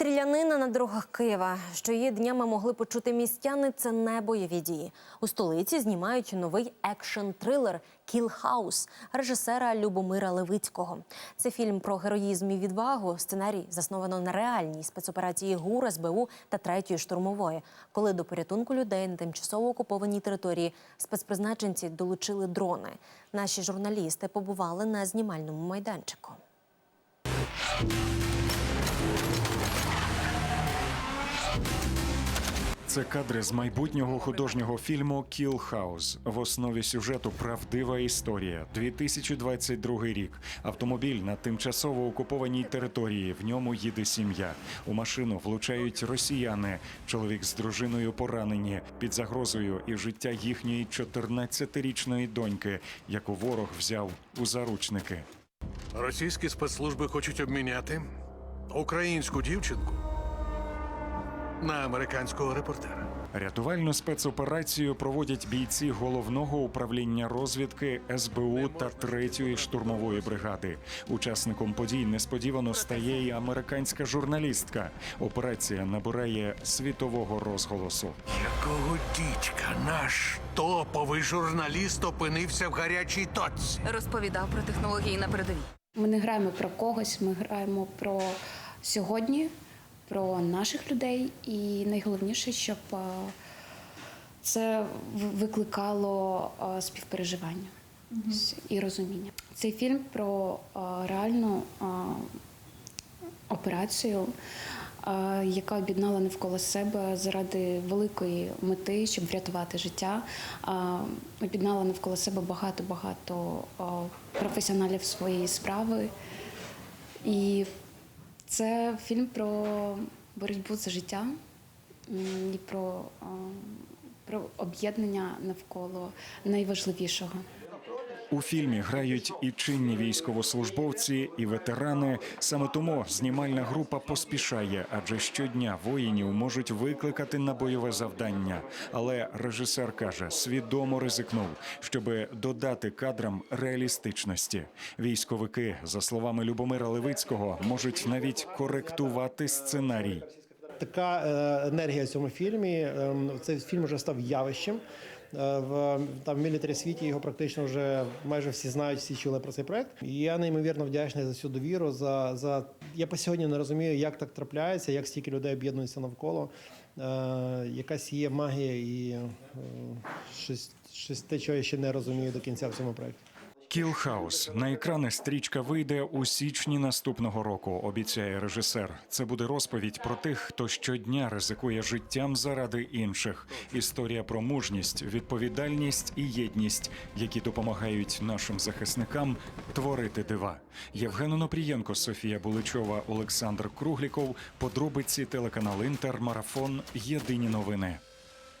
Стрілянина на дорогах Києва, що її днями могли почути містяни. Це не бойові дії. У столиці знімають новий екшн-трилер «Кіл Хаус» режисера Любомира Левицького. Це фільм про героїзм і відвагу. Сценарій засновано на реальній спецоперації ГУР, СБУ та третьої штурмової, коли до порятунку людей на тимчасово окупованій території спецпризначенці долучили дрони. Наші журналісти побували на знімальному майданчику. Це кадри з майбутнього художнього фільму «Кіл Хаус». В основі сюжету правдива історія. 2022 рік. Автомобіль на тимчасово окупованій території. В ньому їде сім'я. У машину влучають росіяни. Чоловік з дружиною поранені під загрозою і життя їхньої 14-річної доньки, яку ворог взяв у заручники. Російські спецслужби хочуть обміняти українську дівчинку на американського репортера. Рятувальну спецоперацію проводять бійці головного управління розвідки СБУ та третьої штурмової бригади. Учасником подій несподівано стає і американська журналістка. Операція набирає світового розголосу. Якого дідька наш топовий журналіст опинився в гарячій точці? розповідав про технології на передовій. Ми не граємо про когось, ми граємо про сьогодні, про наших людей, і найголовніше, щоб е, це викликало е, співпереживання і розуміння. Цей фільм про е, реальну операцію, яка об'єднала навколо себе заради великої мети, щоб врятувати життя. Об'єднала навколо себе багато-багато професіоналів своєї справи. І це фільм про боротьбу за життя і про, про об'єднання навколо найважливішого. У фільмі грають і чинні військовослужбовці, і ветерани. Саме тому знімальна група поспішає, адже щодня воїнів можуть викликати на бойове завдання. Але режисер каже, свідомо ризикнув, щоб додати кадрам реалістичності. Військовики, за словами Любомира Левицького, можуть навіть коректувати сценарій. Така е, енергія в цьому фільмі. ем, Цей фільм вже став явищем. Е, В там мілітарі світі його практично вже майже всі знають, всі чули про цей проект. І я неймовірно вдячний за цю довіру. За, за я по сьогодні не розумію, як так трапляється, як стільки людей об'єднуються навколо. Е, якась є магія і е, щось, щось те, чого я ще не розумію до кінця в цьому проекті. Кіл Хаус на екрани стрічка вийде у січні наступного року. Обіцяє режисер. Це буде розповідь про тих, хто щодня ризикує життям заради інших. Історія про мужність, відповідальність і єдність, які допомагають нашим захисникам творити дива. Євген Онопрієнко, Софія Буличова, Олександр Кругліков. Подробиці телеканал Інтер. Марафон. Єдині новини.